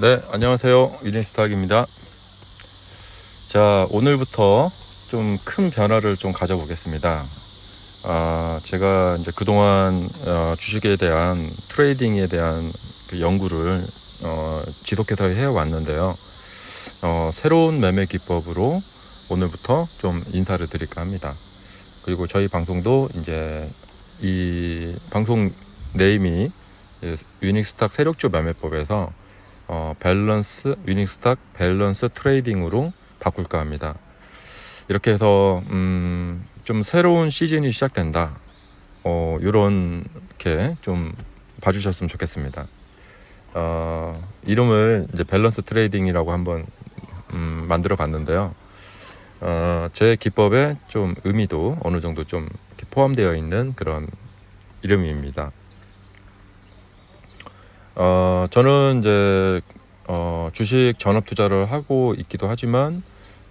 네, 안녕하세요. 위닝스탁입니다. 자, 오늘부터 좀 큰 변화를 좀 가져보겠습니다. 아, 제가 이제 그동안 어, 주식에 대한 트레이딩에 대한 그 연구를 어, 지속해서 해왔는데요. 어, 새로운 매매 기법으로 오늘부터 좀 인사를 드릴까 합니다. 그리고 저희 방송도 이제 이 방송 네임이 유닉스탁 세력주 매매법에서 어, 밸런스 위닝스탁 밸런스 트레이딩으로 바꿀까 합니다. 이렇게 해서 음, 좀 새로운 시즌이 시작된다. 어, 이렇게 좀 봐주셨으면 좋겠습니다. 어, 이름을 이제 밸런스 트레이딩이라고 한번 음, 만들어 봤는데요. 어, 제 기법에 좀 의미도 어느 정도 좀 포함되어 있는 그런 이름입니다. 어, 저는 이제 어, 주식 전업 투자를 하고 있기도 하지만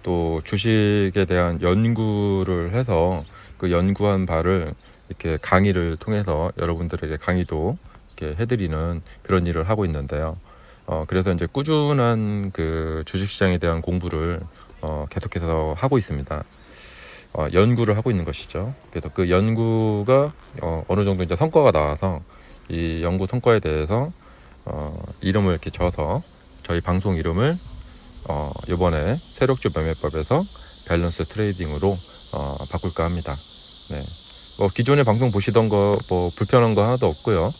또 주식에 대한 연구를 해서 그 연구한 바를 이렇게 강의를 통해서 여러분들에게 강의도 이렇게 해드리는 그런 일을 하고 있는데요. 어, 그래서 이제 꾸준한 그 주식 시장에 대한 공부를 어, 계속해서 하고 있습니다. 어, 연구를 하고 있는 것이죠. 그래서 그 연구가 어, 어느 정도 이제 성과가 나와서 이 연구 성과에 대해서 어, 이름을 이렇게 줘서 저희 방송 이름을 어, 이번에 세력주 매매법에서 밸런스 트레이딩으로 어, 바꿀까 합니다. 네. 뭐 기존의 방송 보시던 거 뭐 불편한 거 하나도 없고요.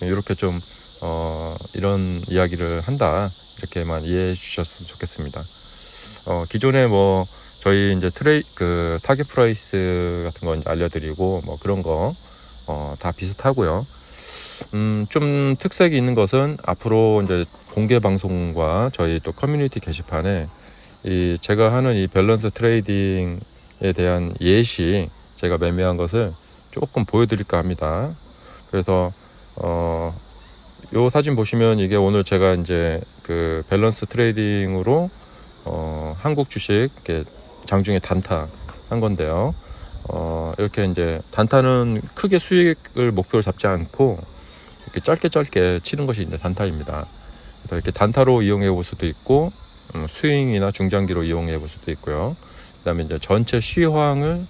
네, 이렇게 좀 어, 이런 이야기를 한다 이렇게만 이해해 주셨으면 좋겠습니다. 어, 기존에 뭐 저희 이제 트레이 그 타겟 프라이스 같은 거 알려드리고 뭐 그런 거 어, 다 비슷하고요. 음, 좀 특색이 있는 것은 앞으로 이제 공개 방송과 저희 또 커뮤니티 게시판에 이 제가 하는 이 밸런스 트레이딩에 대한 예시 제가 매매한 것을 조금 보여드릴까 합니다. 그래서 어, 요 사진 보시면 이게 오늘 제가 이제 그 밸런스 트레이딩으로 어, 한국 주식 장중에 단타 한 건데요. 어, 이렇게 이제 단타는 크게 수익을 목표로 잡지 않고 이렇게 짧게 짧게 치는 것이 이제 단타입니다. 그래서 이렇게 단타로 이용해 볼 수도 있고 음, 스윙이나 중장기로 이용해 볼 수도 있고요. 그다음에 이제 전체 시황을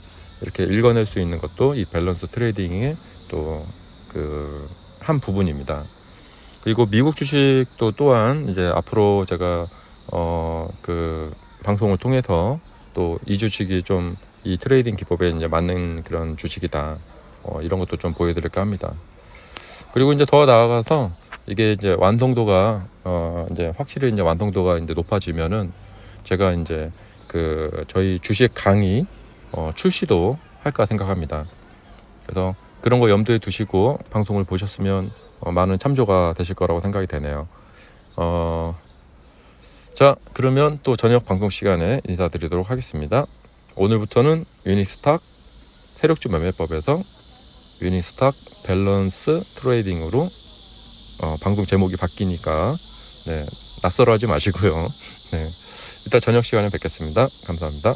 이렇게 읽어낼 수 있는 것도 이 밸런스 트레이딩의 또 그 한 부분입니다. 그리고 미국 주식도 또한 이제 앞으로 제가 어 그 방송을 통해서 또 이 주식이 좀 이 트레이딩 기법에 이제 맞는 그런 주식이다. 어 이런 것도 좀 보여드릴까 합니다. 그리고 이제 더 나아가서 이게 이제 완성도가 어 이제 확실히 이제 완성도가 이제 높아지면은 제가 이제 그 저희 주식 강의 어 출시도 할까 생각합니다. 그래서 그런 거 염두에 두시고 방송을 보셨으면 어 많은 참조가 되실 거라고 생각이 되네요. 어 자, 그러면 또 저녁 방송 시간에 인사드리도록 하겠습니다. 오늘부터는 유니스탁 세력주 매매법에서 유니스탁 밸런스 트레이딩으로 어, 방송 제목이 바뀌니까 네, 낯설어하지 마시고요. 네, 이따 저녁 시간에 뵙겠습니다. 감사합니다.